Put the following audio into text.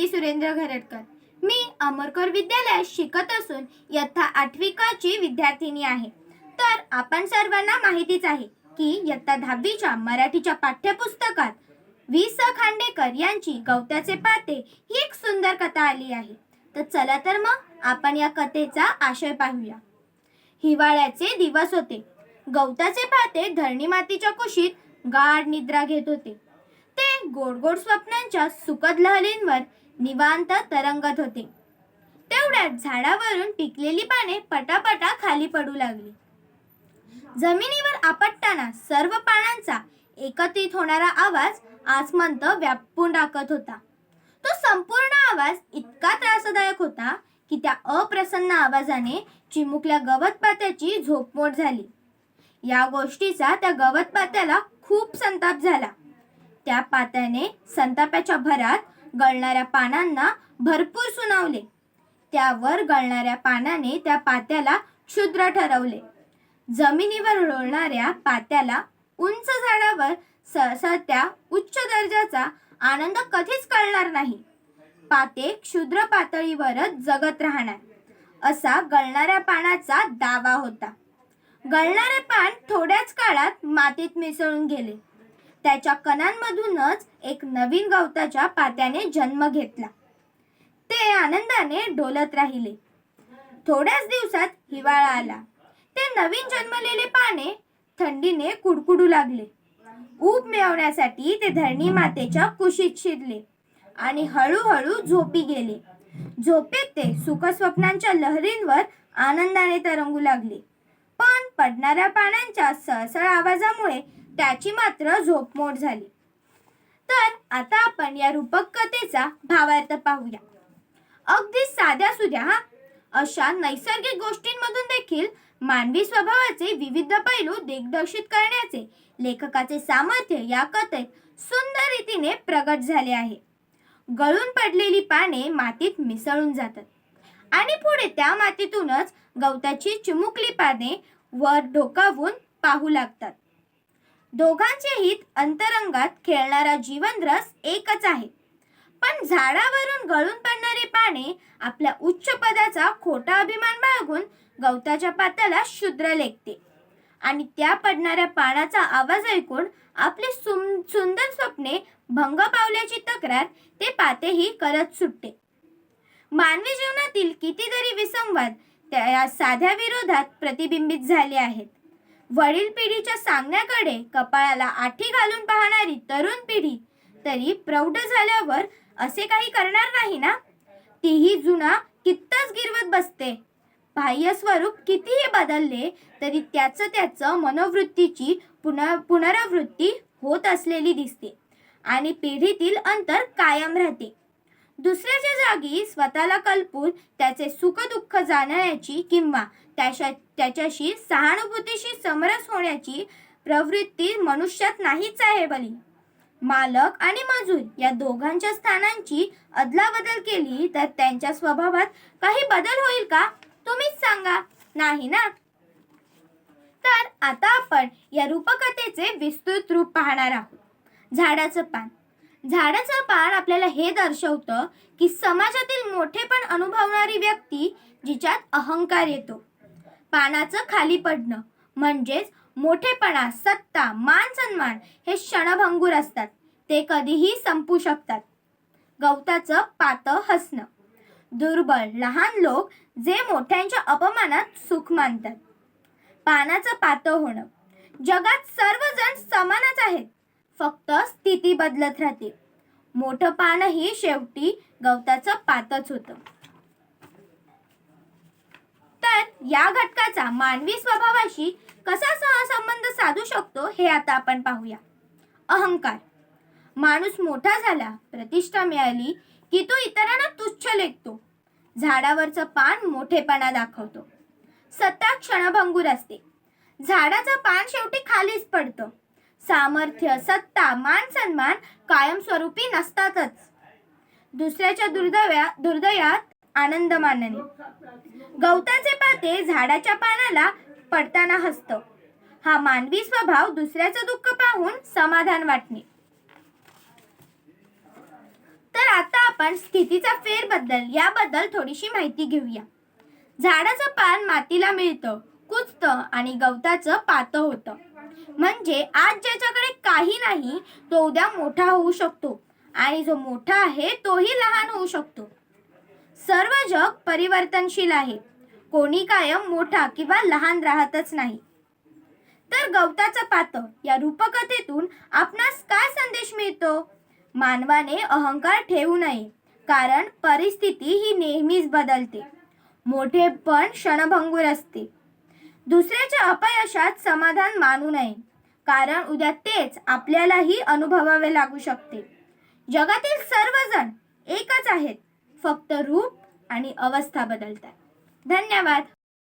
माझे सुरेंद्र घरटकर मी अमरकर विद्यालयात शिकत असून इयत्ता आठविकाची विद्यार्थिनी आहे. तर आपण सर्वांना माहितीच आहे की इयत्ता दहावीच्या मराठीच्या पाठ्यपुस्तकात वि स खांडेकर यांची गवत्याचे पाते ही एक सुंदर कथा आली आहे. तर चला तर मग आपण या कथेचा आशय पाहूया. हिवाळ्याचे दिवस होते. गवताचे पाते धरणी मातीच्या कुशीत गाढ निद्रा घेत होते. गोड गोड स्वप्नांच्या सुखद लहरींवर निवांत तरंगत होते. तेवढ्यात झाडावरून पिकलेली पाने पटापटा खाली पडू लागली. जमिनीवर आपटताना सर्व पानांचा एकत्रित होणारा आवाज आसमंत व्यापून टाकत होता. तो संपूर्ण आवाज इतका त्रासदायक होता की त्या अप्रसन्न आवाजाने चिमुकल्या गवतपात्याची झोपमोड झाली. या गोष्टीचा त्या गवतपात्याला खूप संताप झाला. त्या पात्याने संतापाच्या भरात गळणाऱ्या पानांना भरपूर सुनावले. त्यावर गळणाऱ्या पानाने त्या पात्याला क्षुद्र ठरवले. जमिनीवर रोळणाऱ्या पात्याला उंच झाडावर सळसळत्या उच्च दर्जाचा आनंद कधीच कळणार नाही. पाते क्षुद्र पातळीवरच जगत राहणार असा गळणाऱ्या पानाचा दावा होता. गळणारे पान थोड्याच काळात मातीत मिसळून गेले. त्याच्या कणांमधूनच एक नवीन गवताच्या पात्याने जन्म घेतला. ते आनंदाने डोलत राहिले. थोड्याच दिवसात हिवाळा आला. ते नवीन जन्मलेले पाने थंडीने कुडकुडू लागले. ऊब मिळवण्यासाठी ते धरणी मातेच्या कुशीत शिरले आणि हळूहळू झोपी गेले. झोपेत ते सुखस्वप्नांच्या लहरींवर आनंदाने तरंगू लागले. पण पडणाऱ्या पाण्याच्या सळसळ आवाजामुळे त्याची मात्र झोपमोड झाली. तर आता आपण या रूपक कथेचा भावार्थ पाहूया. अगदी साध्या सुध्या हा. अशा नैसर्गिक गोष्टींमधून देखील मानवी स्वभावाचे विविध पैलू दिग्दर्शित करण्याचे लेखकाचे सामर्थ्य या कथेत सुंदर रीतीने प्रगट झाले आहे. गळून पडलेली पाने मातीत मिसळून जातात. आणि पुढे त्या मातीतूनच गवताची चिमुकली पाने वर डोकावून पाहू लागतात. दोघांचे हित अंतरंगात खेळणारा जीवनरस एकच आहे. पण झाडावरून गळून पडणारी पाने आपल्या उच्च पदाचा खोटा अभिमान बाळगून गवताच्या पात्याला शुद्र लेखते. आणि त्या पडणाऱ्या पानाचा आवाज ऐकून आपली सुम सुंदर स्वप्ने भंग पावल्याची तक्रार ते पातेही करत सुटते. मानवी जीवनातील कितीतरी विसंवाद त्या या साध्या विरोधात प्रतिबिंबित झाले आहेत. वडील पिढीच्या सांगण्याकडे कपाळाला आठी घालून पाहणारी तरुण पिढी तरी प्रौढ झाल्यावर असे काही करणार नाही ना? तीही जुना कित्ताच गिरवत बसते. बाह्य स्वरूप कितीही बदलले तरी त्याचं त्याचं मनोवृत्तीची पुन पुनरावृत्ती होत असलेली दिसते. आणि पिढीतील अंतर कायम राहते. दुसऱ्याच्या जागी स्वतःला कल्पून त्याचे सुख दुःख जाणण्याची किंवा त्याच्या त्याच्याशी सहानुभूतीशी समरस होण्याची प्रवृत्ती मनुष्यात नाहीच आहे बली. मालक आणि मजूर या दोघांच्या स्थानांची अदलाबदल केली तर त्यांच्या स्वभावात काही बदल होईल का? तुम्हीच सांगा. नाही ना? तर आता आपण या रूपकथेचे विस्तृत रूप पाहणार आहोत. झाडाचं पान. झाडाचं पान आपल्याला हे दर्शवतं की समाजातील मोठेपण अनुभवणारी व्यक्ती जिच्यात अहंकार येतो. पानाचं खाली पडणं म्हणजेच मोठेपणा सत्ता मान सन्मान हे क्षणभंगूर असतात. ते कधीही संपू शकतात. गवताचं पातं हसणं. दुर्बल लहान लोक जे मोठ्यांच्या अपमानात सुख मानतात. पानाचं पातं होणं. जगात सर्वजण समानच आहेत. फक्त स्थिती बदलत राहते. मोठं पानही शेवटी गवताचं पातच होतं. तर या घटकाचा मानवी स्वभावाशी कसा सहसंबंध साधू शकतो हे आता आपण पाहूया. अहंकार. माणूस मोठा झाला प्रतिष्ठा मिळाली की तो इतरांना तुच्छ लेखतो. झाडावरचं पान मोठेपणा दाखवतो. सत्ता क्षणभंगूर असते. झाडाचं पान शेवटी खालीच पडतं. सामर्थ्य सत्ता मान सन्मान कायमस्वरूपी नसतातच. दुसऱ्याच्या दुर्दैव्या दुर्दयात आनंद मानणे. गवताचे पाते झाडाच्या पानाला पडताना हसतं. हा मानवी स्वभाव दुसऱ्याचं दुःख पाहून समाधान वाटणे. तर आता आपण स्थितीचा फेरबद्दल याबद्दल थोडीशी माहिती घेऊया. झाडाचं पान मातीला मिळतं कुचतं आणि गवताचं पातं होतं. म्हणजे आज ज्याच्याकडे काही नाही तो उद्या मोठा होऊ शकतो. आणि जो मोठा आहे तोही लहान होऊ शकतो. सर्व जग परिवर्तनशील आहे. कोणी कायम मोठा किंवा लहान राहतच नाही. तर गवताचं पातळ या रूपकथेतून आपणास काय संदेश मिळतो? मानवाने अहंकार ठेवू नये कारण परिस्थिती ही नेहमीच बदलते. मोठे पण क्षणभंगूर असते. दुसऱ्याच्या अपयशात समाधान मानू नये. कारण उद्या तेच आपल्यालाही अनुभवावे लागू शकते. जगातील सर्वजण एकच आहेत. फक्त रूप आणि अवस्था बदलतात. धन्यवाद.